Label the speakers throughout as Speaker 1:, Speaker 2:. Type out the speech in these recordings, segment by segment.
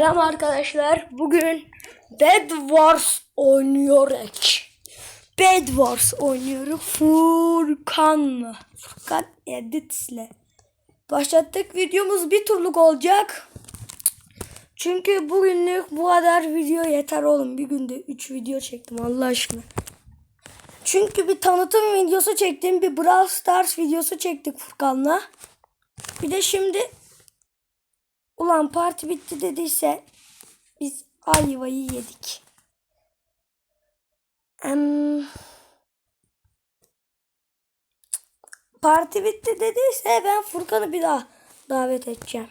Speaker 1: Selam arkadaşlar. Bugün Bed Wars oynuyoruz. Bed Wars oynuyorum. Furkan'la. Furkan Edits'le. Başlattık. Videomuz bir turluk olacak. Çünkü bugünlük bu kadar video yeter oğlum. Bir günde 3 video çektim Allah aşkına. Çünkü bir tanıtım videosu çektim. Bir Brawl Stars videosu çektik Furkan'la. Bir de şimdi Ulan parti bitti dediyse biz ayvayı yedik. Em, parti bitti dediyse ben Furkan'ı bir daha davet edeceğim.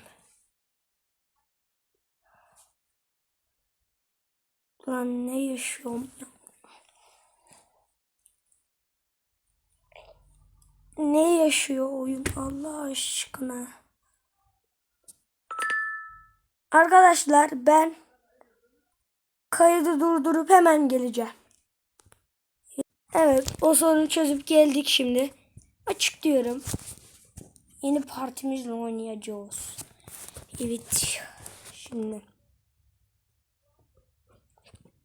Speaker 1: Ulan ne yaşıyorum ya. Ne yaşıyor oyun Allah aşkına. Arkadaşlar ben kaydı durdurup hemen geleceğim. Evet o sorunu çözüp geldik şimdi. Açıklıyorum. Yeni partimizle oynayacağız. Evet. Şimdi.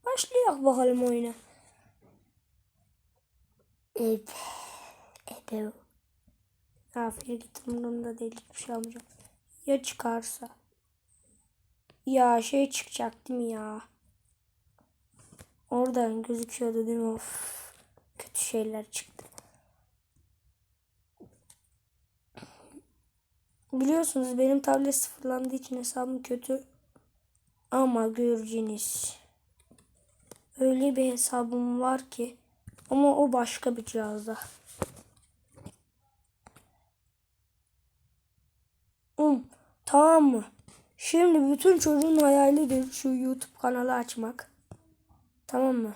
Speaker 1: Başlayalım bakalım oyuna. Evet. Evet. Aferin gittim umurumda değil hiçbir şey almayacağım. Ya çıkarsa? Ya şey çıkacak değil mi ya? Oradan gözüküyordu değil mi? Of. Kötü şeyler çıktı. Biliyorsunuz benim tablet sıfırlandığı için hesabım kötü. Ama göreceğiniz. Öyle bir hesabım var ki. Ama o başka bir cihazda. Um, tamam mı? Şimdi bütün çocuğun hayalidir şu YouTube kanalı açmak. Tamam mı?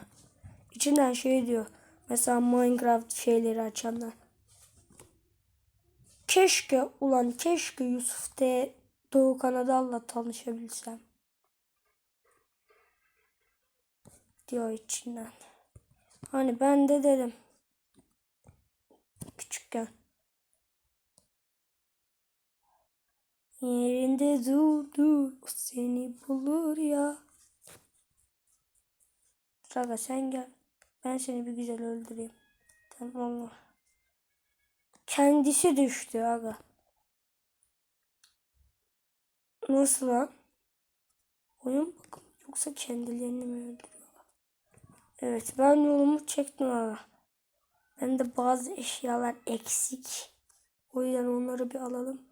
Speaker 1: İçinden şey diyor. Mesela Minecraft şeyleri açanlar. Keşke ulan keşke Yusuf de Doğu Kanadal'la tanışabilsem. Diyor içinden. Hani ben de dedim. Küçükken. Yerinde dur dur seni bulur ya. Saga sen gel. Ben seni bir güzel öldüreyim. Tamam mı? Kendisi düştü aga. Nasıl lan? Oyun bakım yoksa kendilerini mi öldürüyorlar? Evet ben yolumu çektim aga. Ben de bazı eşyalar eksik. O yüzden onları bir alalım.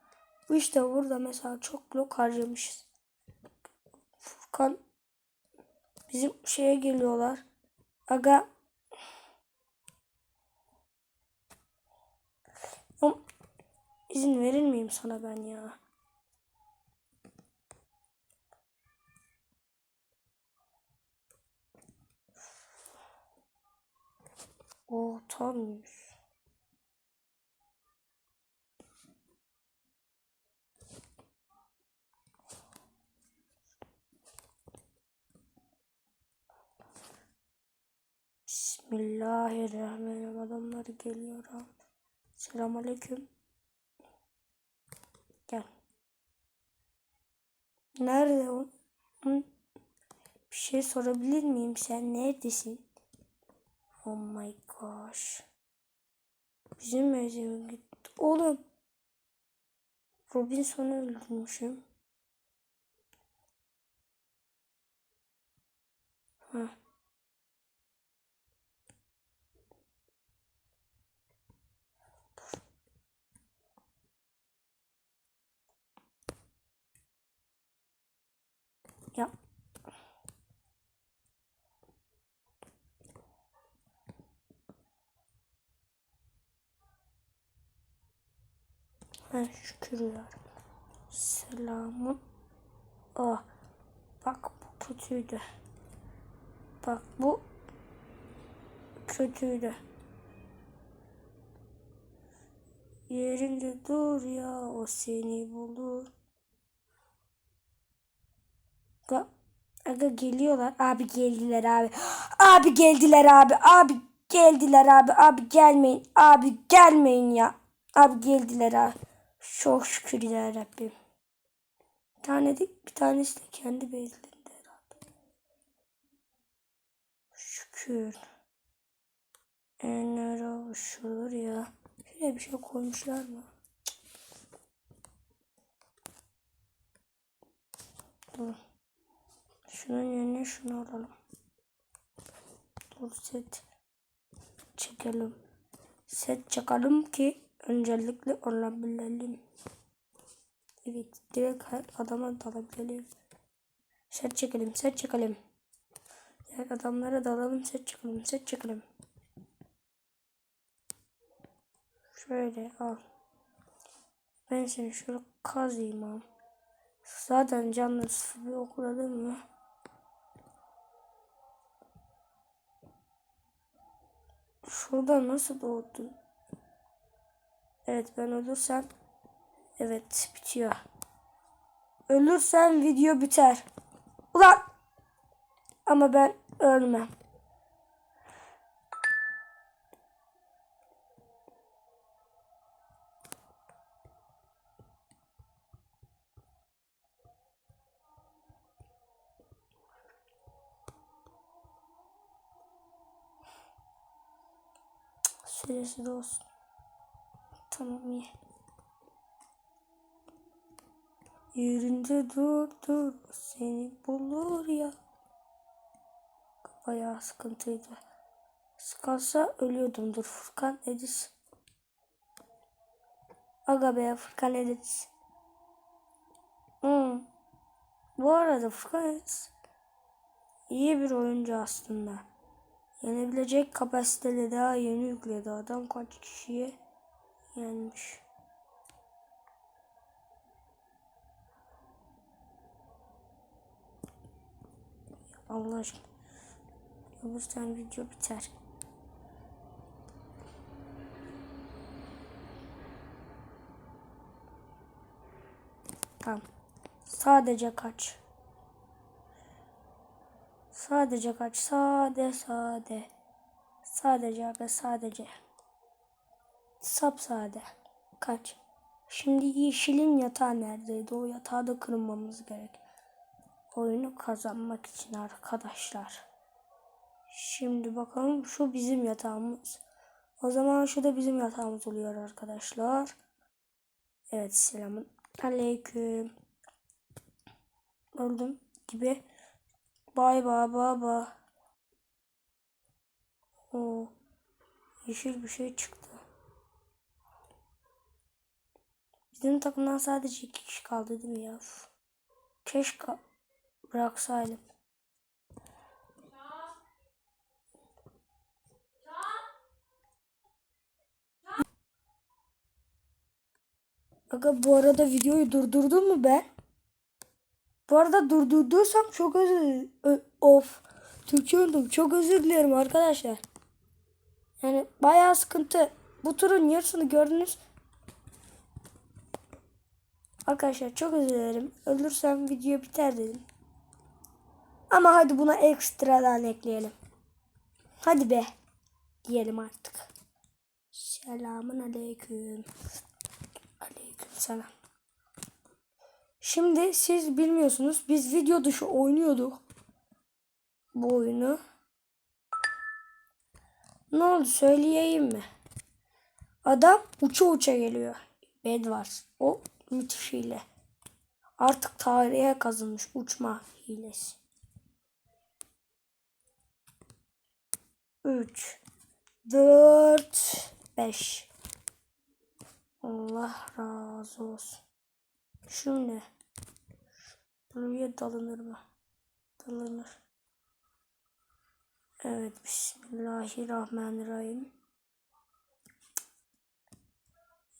Speaker 1: Bu işte burada mesela çok blok harcamışız. Furkan bizim şeye geliyorlar. Aga izin verir miyim sana ben ya? O tam yüz. Bismillahirrahmanirrahim. Adamlar geliyor. Selamünaleyküm. Gel. Nerede o? Hı? Bir şey sorabilir miyim? Sen neredesin? Oh my gosh. Bizim eve gitti. Oğlum. Robinson'u öldürmüşüm. Heh. Ya. Ha şükür ya. Selamun. Ah. Bak bu kötüydü. Bak bu kötüydü. Yerinde dur ya o seni bulur. Aga, aga geliyorlar. Abi geldiler abi. Abi geldiler abi. Abi geldiler abi. Abi gelmeyin. Abi gelmeyin ya. Abi geldiler abi. Çok şükür ya Rabbim. Bir tane de bir tanesi de kendi bezlerinde herhalde. Şükür. Enler avuşulur ya. Şuraya bir şey koymuşlar mı? Dur. Şunun yerine şunu alalım. Dur set çekelim. Set çakalım ki öncelikle olabilelim. Evet direkt her adama dalabilelim. Set çekelim set çekelim. Diğer adamlara dalalım set çekelim set çekelim. Şöyle al. Ben seni şöyle kazıyım al. Zaten canlı sıfır bir okladın mı? Şurada nasıl doğdun? Evet ben ölürsem evet bitiyor. Ölürsem video biter. Ulan ama ben ölmem. Süresi de. Tamam iyi. Yerinde dur dur seni bulur ya. Bayağı sıkıntıydı. Sıkarsa ölüyordum. Dur Furkan Edis. Aga be Furkan Edis. Hmm. Bu arada Furkan Edis iyi bir oyuncu aslında. Yenebilecek kapasiteli daha yeni yükledi. Adam kaç kişiye yenmiş. Allah aşkına. Ölürsen video biter. Tamam. Sadece kaç. Sadece kaç. Sade sade. Sadece abi sadece. Sap sade. Kaç. Şimdi yeşilin yatağı neredeydi? O yatağı da kırmamız gerek. Oyunu kazanmak için arkadaşlar. Şimdi bakalım şu bizim yatağımız. O zaman şu da bizim yatağımız oluyor arkadaşlar. Evet selamun aleyküm. Öldüm gibi. Bay bay baba. O yeşil bir şey çıktı. Bizim takımdan sadece iki kişi kaldı değil mi ya? Keşke bıraksaydım. Aga bu arada videoyu durdurdun mu ben? Bu arada durdurduysam çok özür Of. Türkçe öldüm. Çok özür dilerim arkadaşlar. Yani bayağı sıkıntı. Bu turun yarısını gördünüz. Arkadaşlar çok özür dilerim. Ölürsem video biter dedim. Ama hadi buna ekstradan ekleyelim. Hadi be. Diyelim artık. Selamun aleyküm. Aleyküm selam. Şimdi siz bilmiyorsunuz. Biz video dışı oynuyorduk. Bu oyunu. Ne oldu söyleyeyim mi? Adam uça uça geliyor. Bed var. O müthiş hile. Artık tarihe kazınmış uçma hilesi. 3 4 5 Allah razı olsun. Şu? Buraya dalınır mı? Dalınır. Evet. Bismillahirrahmanirrahim.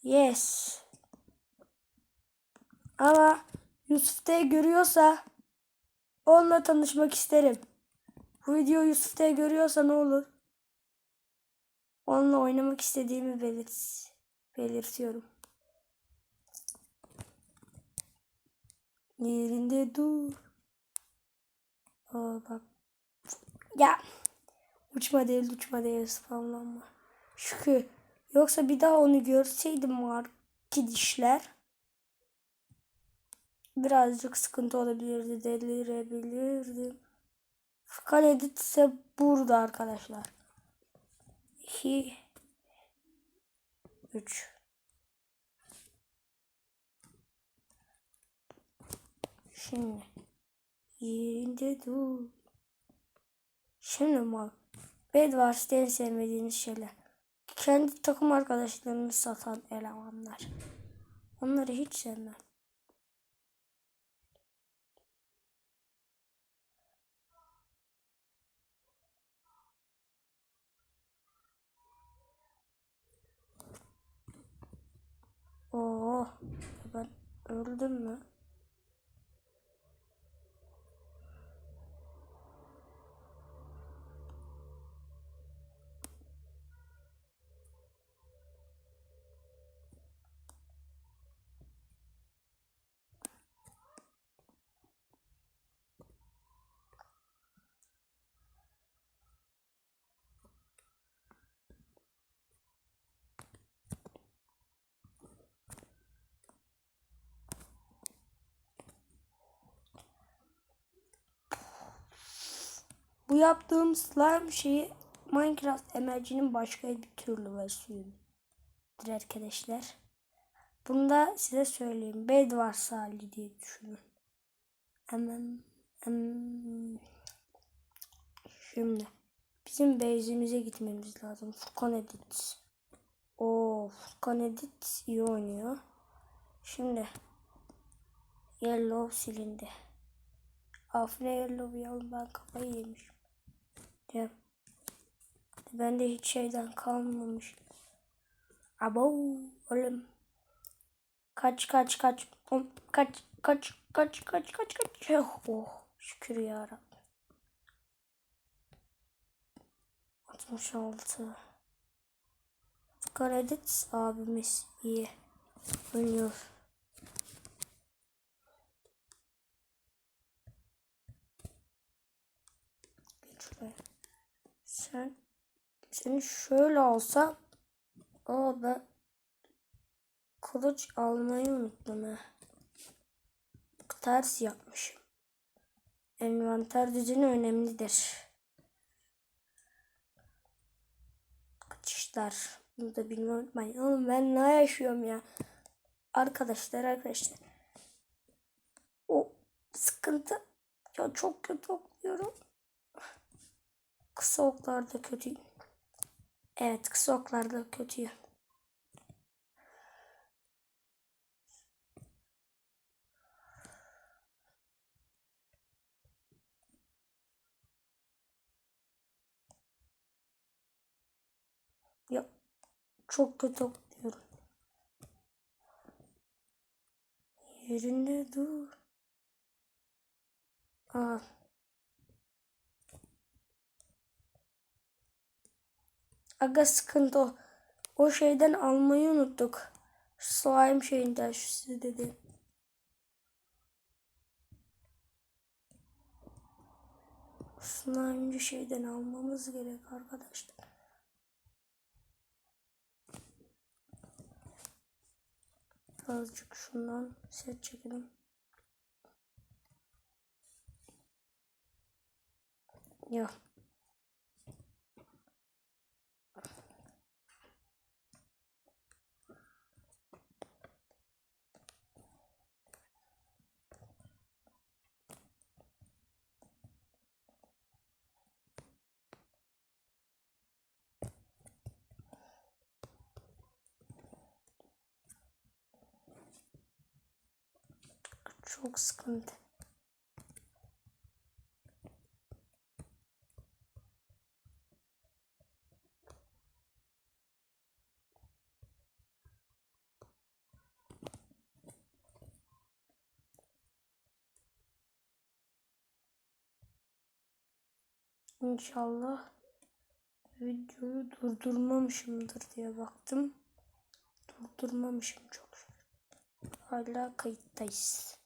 Speaker 1: Yes. Ama Yusuf T görüyorsa onunla tanışmak isterim. Bu video Yusuf T görüyorsa ne olur? Onunla oynamak istediğimi belirt belirtiyorum. Yerinde dur. Aa bak. Ya. Uçma değil uçma değil spamlanma. Şükür. Yoksa bir daha onu görseydim var gidişler. birazcık sıkıntı olabilirdi. Delirebilirdim. Furkan Edit ise burada arkadaşlar. 2 3 Şimdi yerinde dur. Şimdi mal. Bedwars'ta en sevmediğiniz şeyler. Kendi takım arkadaşlarını satan elemanlar. Onları hiç sevmem. Oo, ben öldüm mü? Bu yaptığım slime şeyi Minecraft emercinin başka bir türlü versiyonudur arkadaşlar. Bunu da size söyleyeyim. Bedwars hali diye düşünün. Hemen. Şimdi bizim base'imize gitmemiz lazım. Furkan Edit. O Furkan Edit iyi oynuyor. Şimdi Yellow silindi. Afne Yellow ya ben kafayı yemişim. Ya. Bende hiç şeyden kalmamış. Abo oğlum. Kaç kaç kaç. Oğlum, Kaç kaç kaç kaç kaç kaç. Oh, oh şükür ya Rabbim. 66. Kredit abimiz iyi oynuyor. Şuraya. Sen seni şöyle alsam Aa ben kılıç almayı unuttum ha. Ters yapmışım. Envanter düzeni önemlidir. Kaçışlar. Bunu da bilmeyi. Oğlum ben ne yaşıyorum ya. Arkadaşlar arkadaşlar. O sıkıntı. Ya çok kötü okluyorum. Kısa oklarda kötüyüm. Evet kısa oklarda kötüyüm. Ya çok kötü okluyorum. Yerinde dur. Aa. Aga sıkıntı o. O şeyden almayı unuttuk. Şu slime şeyinden şu size dedi. Slime'cı şeyden almamız gerek arkadaşlar. Birazcık şundan set çekelim. Ya. Çok sıkıntı. İnşallah videoyu durdurmamışımdır diye baktım. Durdurmamışım çok. Hala kayıttayız.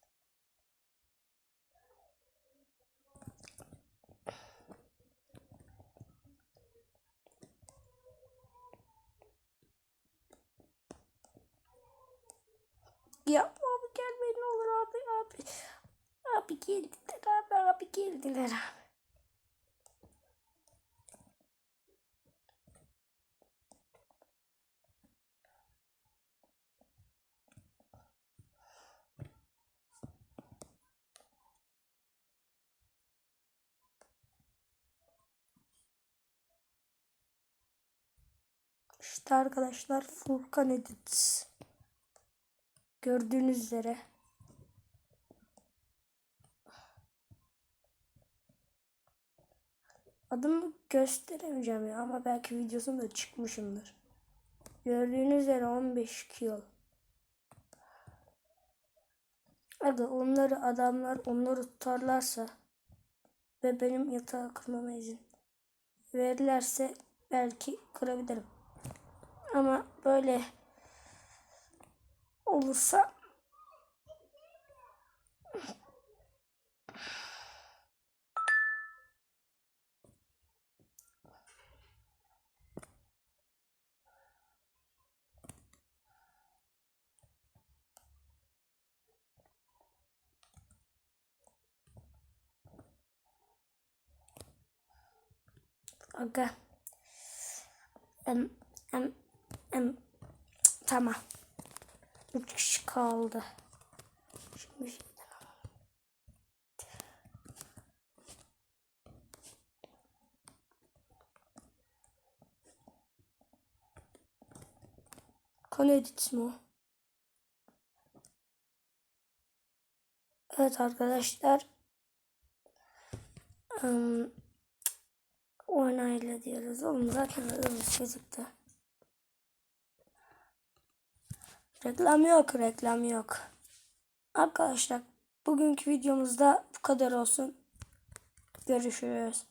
Speaker 1: Yapma abi gelme ne olur abi abi. Abi geldiler abi abi geldiler abi. İşte arkadaşlar Furkan Edit. Gördüğünüz üzere. Adımı gösteremeyeceğim ya ama belki videosunda çıkmışımdır. Gördüğünüz üzere 15 kilo. Aga onları adamlar onları tutarlarsa ve benim yatağa kırmama izin verirlerse belki kırabilirim. Ama böyle olursa. Aga. Em, em, Cık, tamam. Üç kişi kaldı. Şimdi Kanedit mi o? Evet arkadaşlar. Um, oynayla diyoruz. Oğlum zaten adımız gözüktü. Reklam yok, reklam yok. Arkadaşlar bugünkü videomuzda bu kadar olsun. Görüşürüz.